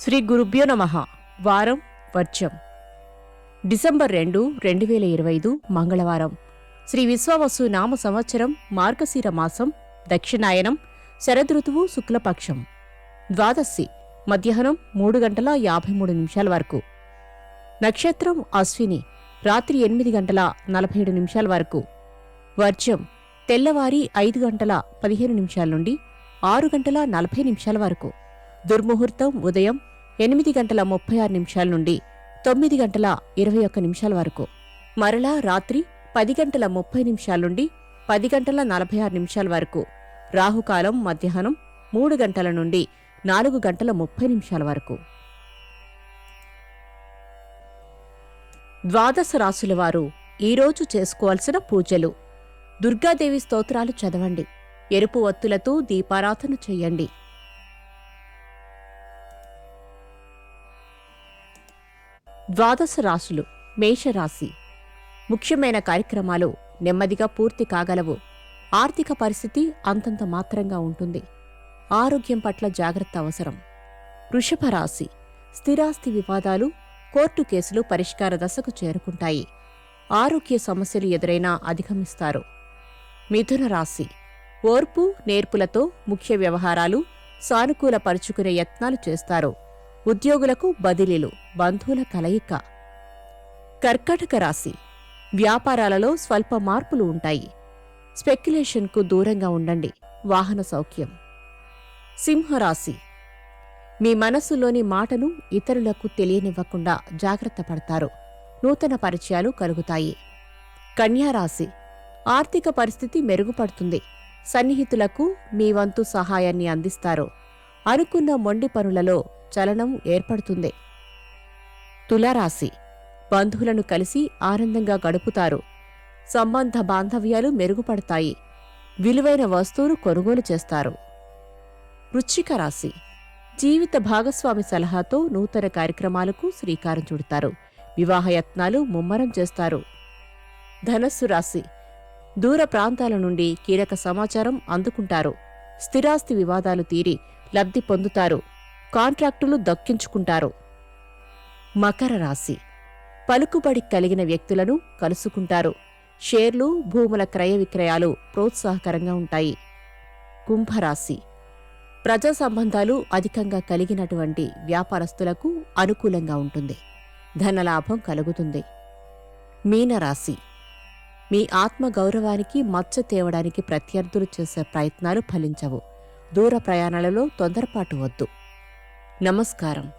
శ్రీ గురుభ్యో నమ. వారం వర్జం డిసెంబర్ రెండు రెండు వేల ఇరవై ఐదు మంగళవారం. శ్రీ విశ్వావసు నామ సంవత్సరం మార్గశీర మాసం దక్షిణాయనం శరదృతువు శుక్లపక్షం. ద్వాదశి మధ్యాహ్నం మూడు గంటల యాభై మూడు నిమిషాల వరకు. నక్షత్రం అశ్విని రాత్రి ఎనిమిది గంటల నలభై ఏడు నిమిషాల వరకు. వర్జం తెల్లవారి ఐదు గంటల పదిహేను నిమిషాల నుండి ఆరు గంటల నలభై నిమిషాల వరకు. దుర్ముహూర్తం ఉదయం ఎనిమిది గంటల ముప్పై ఆరు నిమిషాల నుండి తొమ్మిది గంటల ఇరవై ఒక్క నిమిషాల వరకు. మరలా రాత్రి పది గంటల ముప్పై నిమిషాల నుండి పది గంటల నలభై ఆరు నిమిషాల వరకు. రాహుకాలం మధ్యాహ్నం మూడు గంటల నుండి నాలుగు గంటల ముప్పై నిమిషాల వరకు. ద్వాదశ రాశుల వారు ఈరోజు చేసుకోవాల్సిన పూజలు. దుర్గాదేవి స్తోత్రాలు చదవండి. ఎరుపు ఒత్తులతో దీపారాధన చెయ్యండి ద్వాదశ రాశులు మేషరాశి. ముఖ్యమైన కార్యక్రమాలు నెమ్మదిగా పూర్తి కాగలవు. ఆర్థిక పరిస్థితి అంతంత మాత్రంగా ఉంటుంది. ఆరోగ్యం పట్ల జాగ్రత్త అవసరం. వృషభ రాశి స్థిరాస్తి వివాదాలు కోర్టు కేసులు పరిష్కార దశకు చేరుకుంటాయి. ఆరోగ్య సమస్యలు ఎదురైనా అధిగమిస్తారు. మిథున రాశి ఓర్పు నేర్పులతో ముఖ్య వ్యవహారాలు సానుకూలపరుచుకునే యత్నాలు చేస్తారు. ఉద్యోగులకు బదిలీలు బంధువుల కలయిక. కర్కాటక రాశి. వ్యాపారాలలో స్వల్ప మార్పులు ఉంటాయి. స్పెక్యులేషన్కు దూరంగా ఉండండి. వాహన సౌఖ్యం. సింహరాశి. మీ మనస్సులోని మాటను ఇతరులకు తెలియనివ్వకుండా జాగ్రత్త పడతారు. నూతన పరిచయాలు కలుగుతాయి. కన్యారాశి ఆర్థిక పరిస్థితి మెరుగుపడుతుంది. సన్నిహితులకు మీ వంతు సహాయాన్ని అందిస్తారు. అనుకున్న మొండి పనులలో చలనం ఏర్పడుతుంది. తులారాశి. బంధువులను కలిసి ఆనందంగా గడుపుతారు. సంబంధ బాంధవ్యాలు మెరుగుపడతాయి. విలువైన వస్తువులు కొనుగోలు చేస్తారు. వృశ్చిక రాశి. జీవిత భాగస్వామి సలహాతో నూతన కార్యక్రమాలకు శ్రీకారం చుడతారు. వివాహయత్నాలు ముమ్మరం చేస్తారు. ధనస్సు రాశి. దూర ప్రాంతాల నుండి కీలక సమాచారం అందుకుంటారు. స్థిరాస్తి వివాదాలు తీరి లబ్ధి పొందుతారు. కాంట్రాక్టులు దక్కించుకుంటారు. మకర రాశి. పలుకుబడి కలిగిన వ్యక్తులను కలుసుకుంటారు. షేర్లు భూముల క్రయ విక్రయాలు ప్రోత్సాహకరంగా ఉంటాయి. కుంభరాశి. ప్రజా సంబంధాలు అధికంగా కలిగినటువంటి వ్యాపారస్తులకు అనుకూలంగా ఉంటుంది. ధనలాభం కలుగుతుంది. మీనరాశి. మీ ఆత్మ గౌరవానికి మచ్చ తేవడానికి ప్రత్యర్థులు చేసే ప్రయత్నాలు ఫలించవు. దూర ప్రయాణాలలో తొందరపాటు వద్దు. నమస్కారం.